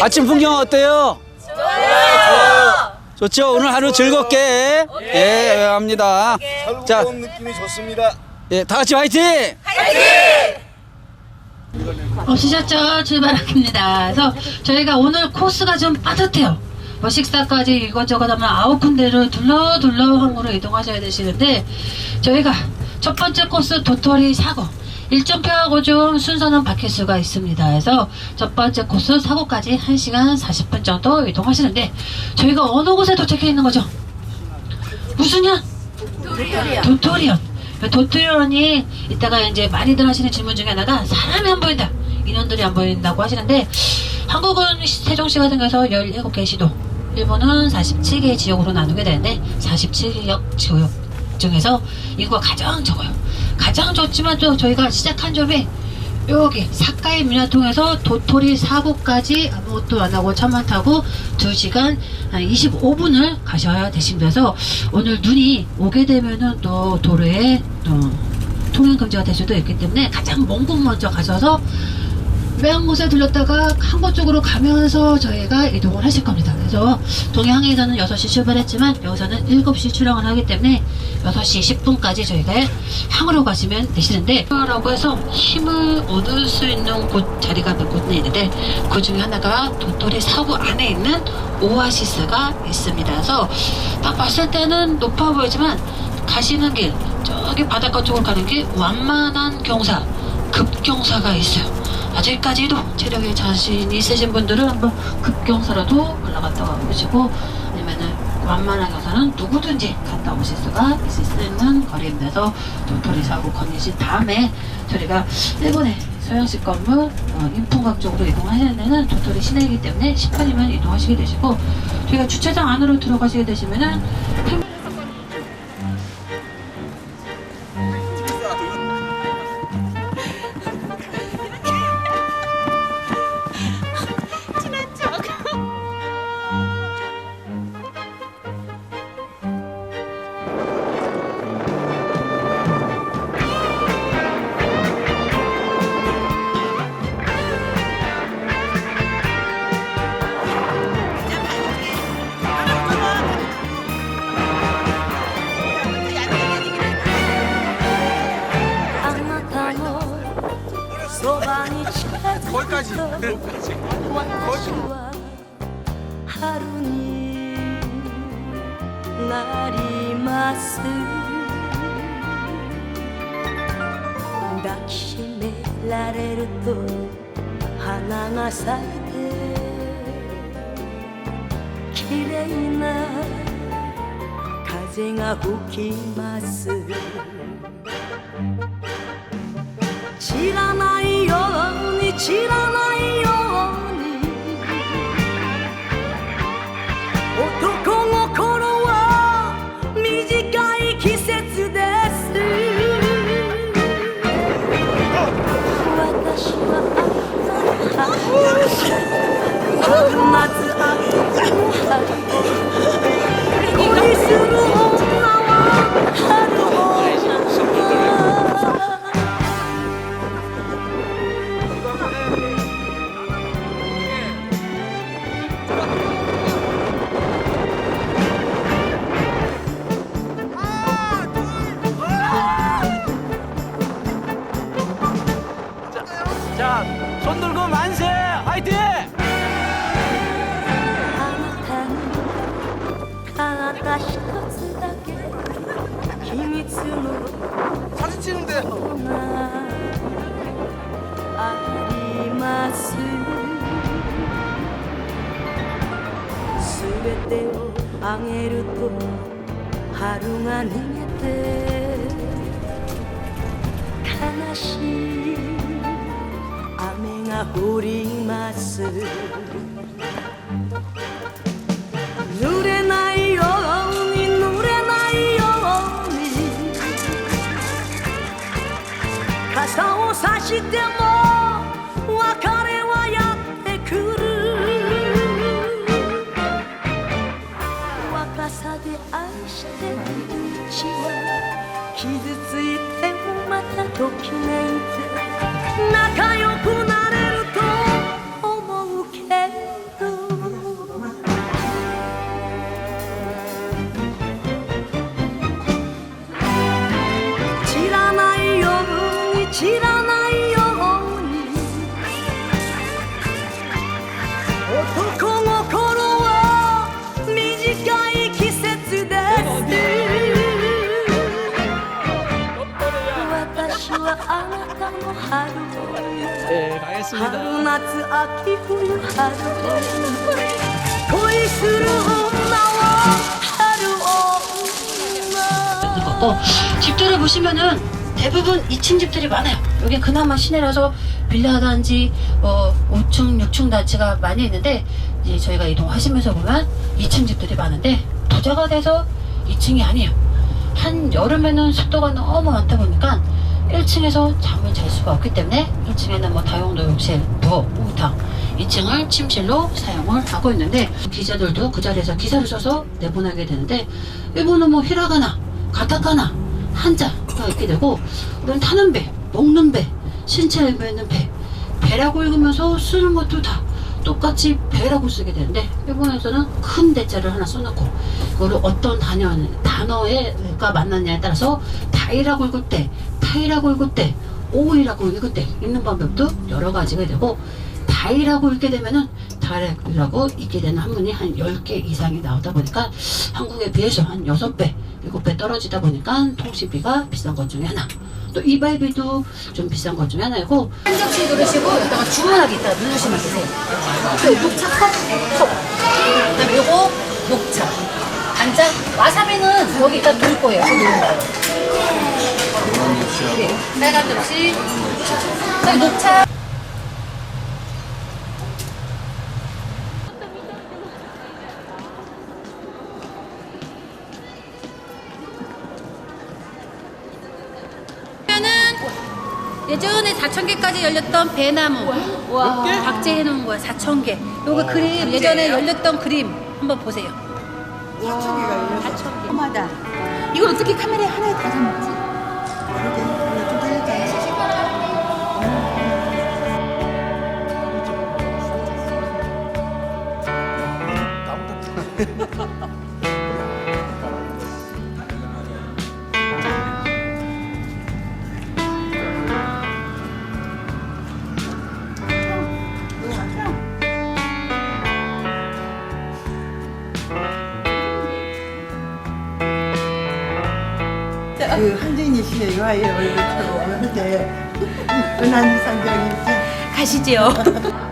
아침 풍경 어때요? 좋죠. 오늘 하루 즐겁게 예 합니다. 자, 살구봉 느낌이 좋습니다. 예, 다 같이 화이팅! 오시셨죠? 출발합니다. 그래서 저희가 오늘 코스가 좀 빠듯해요. 뭐 식사까지 이것저것 하면 아홉 군데를 둘러 둘러 항구로 이동하셔야 되시는데 저희가 첫 번째 코스 도토리 사고 일정표하고 좀 순서는 바뀔 수가 있습니다. 그래서 첫 번째 코스 사고까지 1시간 40분 정도 이동하시는데 저희가 어느 곳에 도착해 있는 거죠? 무슨 현? 도토리언. 도토리언이 이따가 이제 많이들 하시는 질문 중에 하나가 사람이 안 보인다. 인원들이 안 보인다고 하시는데 한국은 세종시 같은 경우서 17개 시도, 일본은 47개 지역으로 나누게 되는데 47개 지역 중에서 인구가 가장 적어요. 가장 적지만 또 저희가 시작한 점이 여기 사카이 미나통에서 도토리 사고까지 아무것도 안 하고 차만 타고 2시간 한 25분을 가셔야. 그래서 오늘 눈이 오게 되면은 또 도로에 또 통행 금지가 될 수도 있기 때문에 가장 먼 곳 먼저 가셔서 매한 곳에 들렸다가 한곳 쪽으로 가면서 저희가 이동을 하실 겁니다. 그래서 동해항에서는 6시 출발했지만 여기서는 7시 출항을 하기 때문에 6시 10분까지 저희가 항으로 가시면 되시는데 라고 해서 힘을 얻을 수 있는 곳 자리가 몇 군데 있는데 그 중에 하나가 도토리 사고 안에 있는 오아시스가 있습니다. 그래서 딱 봤을 때는 높아 보이지만 가시는 길 저기 바닷가 쪽으로 가는 길 완만한 경사 급경사가 있어요. 아직까지도 체력에 자신 있으신 분들은 한번 급경사라도 올라갔다 와보시고 아니면은 완만한 경사는 누구든지 갔다 오실 수가 있을 수 있는 거리입니다. 그래서 도토리 사고 건너신 다음에 저희가 일본의 서양식 건물 어, 인풍각 쪽으로 이동하시는 데는 도토리 시내이기 때문에 10분이면 이동하시게 되시고 저희가 주차장 안으로 들어가시게 되시면은 そばに近づくと私は春になります抱きしめられると花が咲いて綺麗な風が吹きます散らないに知らないように男心は短い季節です私はあなた。の春夏秋の春恋する女はあげると春が逃げて悲しい雨が降ります。濡れないように濡れないように。傘を差しても別れしてるうちは。傷ついてもまたときめいて。 春を言う 네, 가겠습니다. 春夏秋冬春恋する女は春女 있는 거고 집들을 보시면은 대부분 2층 집들이 많아요. 여기 그나마 시내라서 빌라 단지, 어, 5층, 6층 단지가 많이 있는데 이제 저희가 이동하시면서 보면 2층 집들이 많은데 부자가 돼서 2층이 아니에요. 한 여름에는 습도가 너무 많다 보니까 1층에서 잠을 잘 수가 없기 때문에 1층에는 뭐 다용도 욕실, 부엌, 목욕탕 2층을 침실로 사용을 하고 있는데 기자들도 그 자리에서 기사를 써서 내보내게 되는데 일본은 뭐 히라가나, 가타카나, 한자가 있게 되고 우리는 타는 배, 먹는 배, 신체 알고 있는 배 배라고 읽으면서 쓰는 것도 다 똑같이 배라고 쓰게 되는데 일본에서는 큰 대자를 하나 써놓고 그거를 어떤 단어, 단어가 만났냐에 따라서 다이라고 읽을 때 타이라고 읽을 때 오이라고 읽을 때 읽는 방법도 여러 가지가 되고 다이라고 읽게 되면은 다이라고 읽게 되는 한문이 한 10개 이상이 나오다 보니까 한국에 비해서 한 6배, 7배 떨어지다 보니까 통신비가 비싼 것 중에 하나. 또 이발비도 좀 비싼 것 중에 하나이고 한 접시 누르시고 여기다가 주문하기 있다. 누르시면 되세요. 그 녹차 컵, 컵. 그다음에 요거 녹차. 간장 와사비는 여기 일단 놓을 거예요 그 놓은 거 네, 빨간 접시. 그다음에 녹차 는 예전에 4천 개까지 열렸던 배나무. 박제 해 놓은 거야 4천 개. 요거 그림 예전에 열렸던 그림. 한번 보세요. 4천 개가 4천 개. 마다. 이걸 어떻게 카메라에 하나에 다 담았지? 그 한진이 씨의 유아의 얼굴처럼 그런데 은한 상경이지. 가시지요.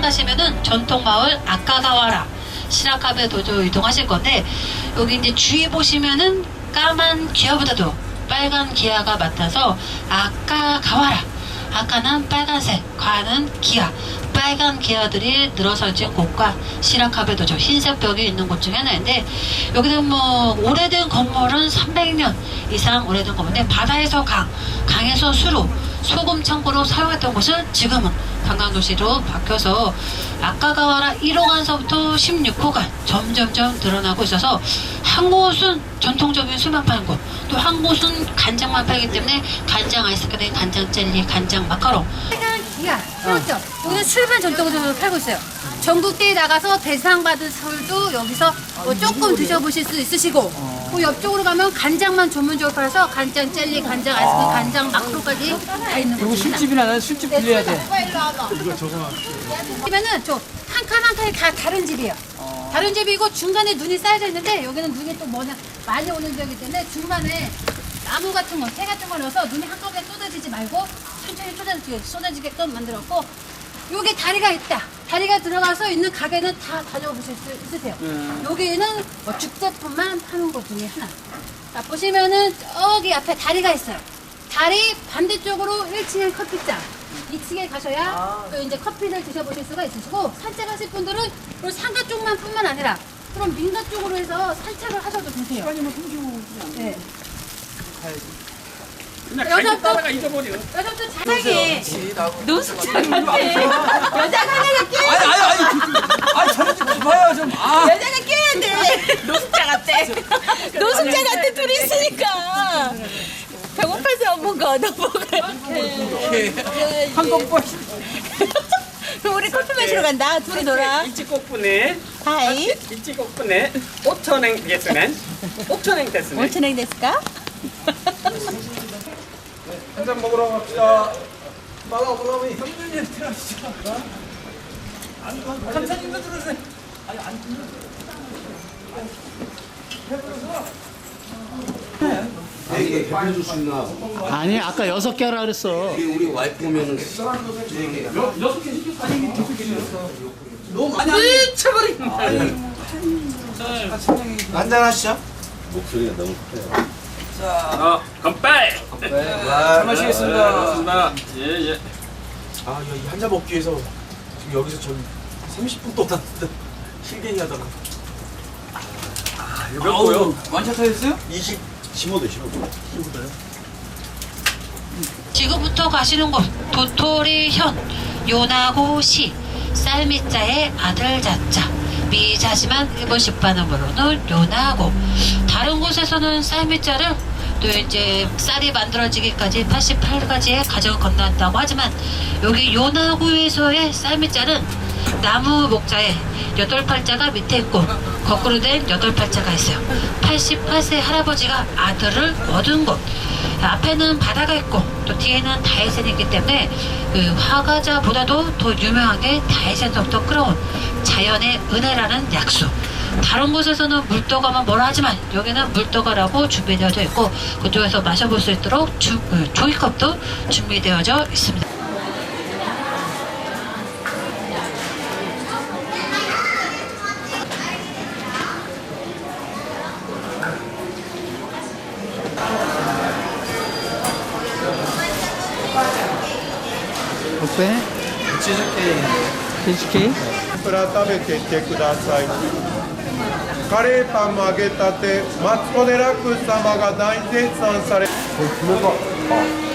가시면은 전통 마을 아까가와라 시라카베 도조 이동하실 건데 여기 이제 주위 보시면은 까만 기아보다도 빨간 기아가 맡아서 아까가와라. 아까는 빨간색 과는 기아. 빨간 기아들이 늘어서진 곳과 시라카베 도조 흰색 벽이 있는 곳 중에 하나인데 여기는 뭐 오래된 건물은 300년 이상 오래된 건물인데 바다에서 강 강에서 수로 소금 창고로 사용했던 곳은 지금은 관광도시로 바뀌어서 아까가와라 1호관서부터 16호간 점점점 늘어나고 있어서 한 곳은 전통적인 술만 파는 곳, 또 한 곳은 간장만 팔기 때문에 간장 아이스크림, 간장 젤리, 간장 마카롱. 야, 그렇죠. 여기는 술만 전통적으로 팔고 있어요. 전국대회 나가서 대상 받은 술도 여기서 뭐 조금 드셔보실 수 있으시고, 그 옆쪽으로 가면 간장만 전문적으로 팔아서 간장 젤리, 간장 아이스크림, 간장 마크로까지 다 있는 그리고 곳입니다. 술집이나 나는 술집 빌려야 돼. 그러면은 저 한 칸 한 칸이 다 다른 집이에요. 다른 집이고 중간에 눈이 쌓여져 있는데 여기는 눈이 또 뭐냐 많이 오는 지역이기 때문에 중간에 나무 같은 거, 새 같은 거 넣어서 눈이 한꺼번에 쏟아지지 말고 천천히 쏟아지게, 쏟아지게끔 만들었고 여기 다리가 있다. 다리가 들어가서 있는 가게는 다 다녀보실 수 있으세요. 여기는 뭐 죽제품만 파는 곳 중에 하나. 자, 보시면은 저기 앞에 다리가 있어요. 다리 반대쪽으로 1층에 커피장. 2층에 가셔야 또 이제 커피를 드셔보실 수가 있으시고 산책하실 분들은 그 상가 쪽만 뿐만 아니라 그럼 민가 쪽으로 해서 산책을 하셔도 되세요. 네. 그냥 여자 또- 따라가 잊어버려. 여자분들 잘하게 노숙자 같아. 여자가 하나가 깨. 아니 아니 아니 아니 저는 좀 봐요 좀 아. 여자가 깨야 돼. 노숙자 같아. 노숙자 같아 둘이 있으니까. 배고파서 뭔가 얻어먹어야 한국 거 그럼 우리 커피 마시러 간다. 둘이 놀아. 이치코프네. 하이. 이치코프네. 5천엔 됐으네. 5천엔 됐으네. 올천행 됐을까? 한 잔 먹으러 갑시다. 마가 올라오면 형님 들어가시죠. 감사님도 들으세요. 이게 개별 줄수 있나? 아니 아까 여섯 개 하라 그랬어. 우리 우리 와이프 오면은 너무 많이 안 쳐버린. 한잔 하시죠. 목소리가 너무 커요. 어, 건배. 잘 마시겠습니다. 고맙습니다. 예, 예. 아, 야, 이 한 잔 먹기 위해서 지금 여기서 전 30분 떠났는데 실갱이 하다가 이거 몇 고요? 완샷 하셨어요? 20 심어도 심어도. 지금부터 가시는 곳 도토리현 요나고시 쌀미자의 아들 자자 미자지만 일본식 발음으로는 요나고 다른 곳에서는 쌀미자를 또 이제 쌀이 만들어지기까지 88가지의 과정을 건넌다고 하지만 여기 요나고에서의 쌀미자는 나무 목자에 여덟 팔자가 밑에 있고 거꾸로 된 여덟 팔자가 있어요. 88세 할아버지가 아들을 얻은 곳. 앞에는 바다가 있고 또 뒤에는 다이센이 있기 때문에 그 화가자보다도 더 유명한 게 다이센서부터 끌어온 자연의 은혜라는 약수. 다른 곳에서는 물도가만 뭐라 하지만 여기는 물도가라고 준비되어져 있고 그쪽에서 마셔볼 수 있도록 주, 그 종이컵도 준비되어져 있습니다. 어때? 치즈케이크. プラ食べていってください カレーパンも揚げたてマツコ・デラックス様が大絶賛され 아,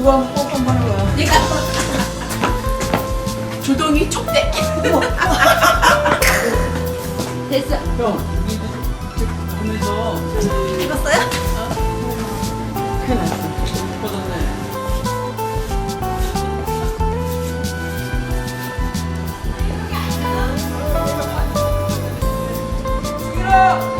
조동이 촉대. 됐어. 익었어요? 어,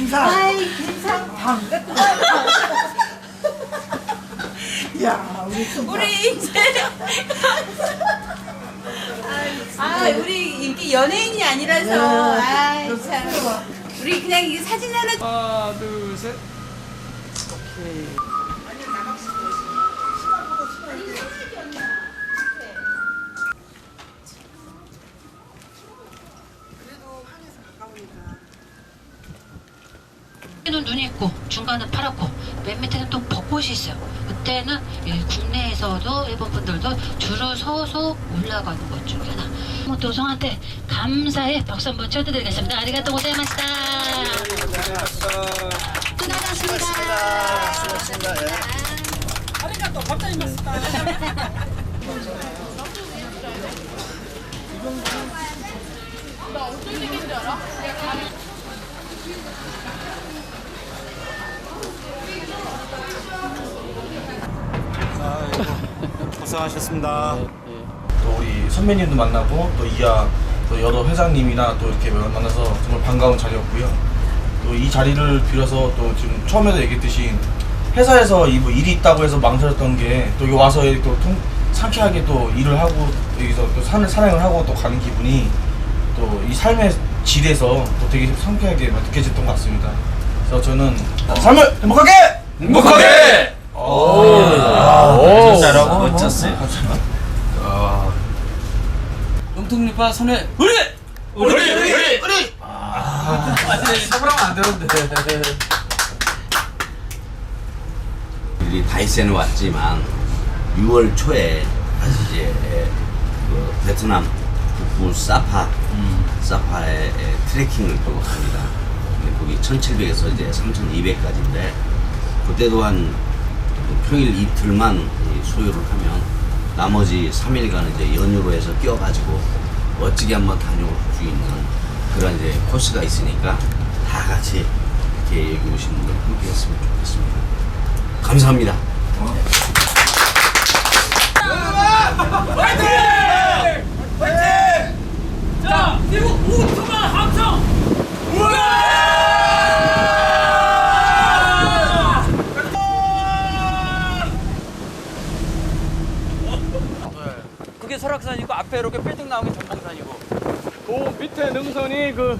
김사. 아이 반갑구만. 야 우리 김사. 우리 이제 아 우리 이게 연예인이 아니라서 아참 우리 그냥 이 사진 하나 하나 둘 셋. 오케이. 있고 중간은 파랗고 맨 밑에는 또 벚꽃이 있어요. 그때는 이 국내에서도 일본 분들도 줄을 서서 올라가는 것 중에 하나. 도성한테 감사의 박수 한번 쳐드리겠습니다. 아리가또 고자이마시다. 고생하셨습니다. 또 우리 선배님도 만나고 또 이하 또 여러 회장님이나 또 이렇게 만나서 정말 반가운 자리였고요. 또 이 자리를 빌어서 또 지금 처음에도 얘기했듯이 회사에서 이 뭐 일이 있다고 해서 망설였던 게 또 여기 와서 또 통, 상쾌하게 또 일을 하고 여기서 또 산을 산행을 하고 또 가는 기분이 또 이 삶의 질에서 또 되게 상쾌하게 느껴졌던 것 같습니다. 그래서 저는 삶을 행복하게 행복하게! 잘하고? 멋졌어요. 영통님과 손에 우리! 우리! 우리! 우리! 사부라면 안 되는데. 우리 다이센에 왔지만 6월 초에 이제 그 베트남 북부 사파 사파에 트레킹을 또 합니다. 거기 1,700에서 이제 3,200까지인데 그때도 한 평일 이틀만 이 소요를 하면 나머지 3일간 이제 연휴로 해서 끼어가지고 멋지게 한번 다녀올 수 있는 그런 이제 코스가 있으니까 다 같이 이렇게 여기 오신 분들 함께 했으면 좋겠습니다. 감사합니다. 그게 설악산이고 앞에 이렇게 빌딩 나온 게 전봉산이고. 그 밑에 능선이 그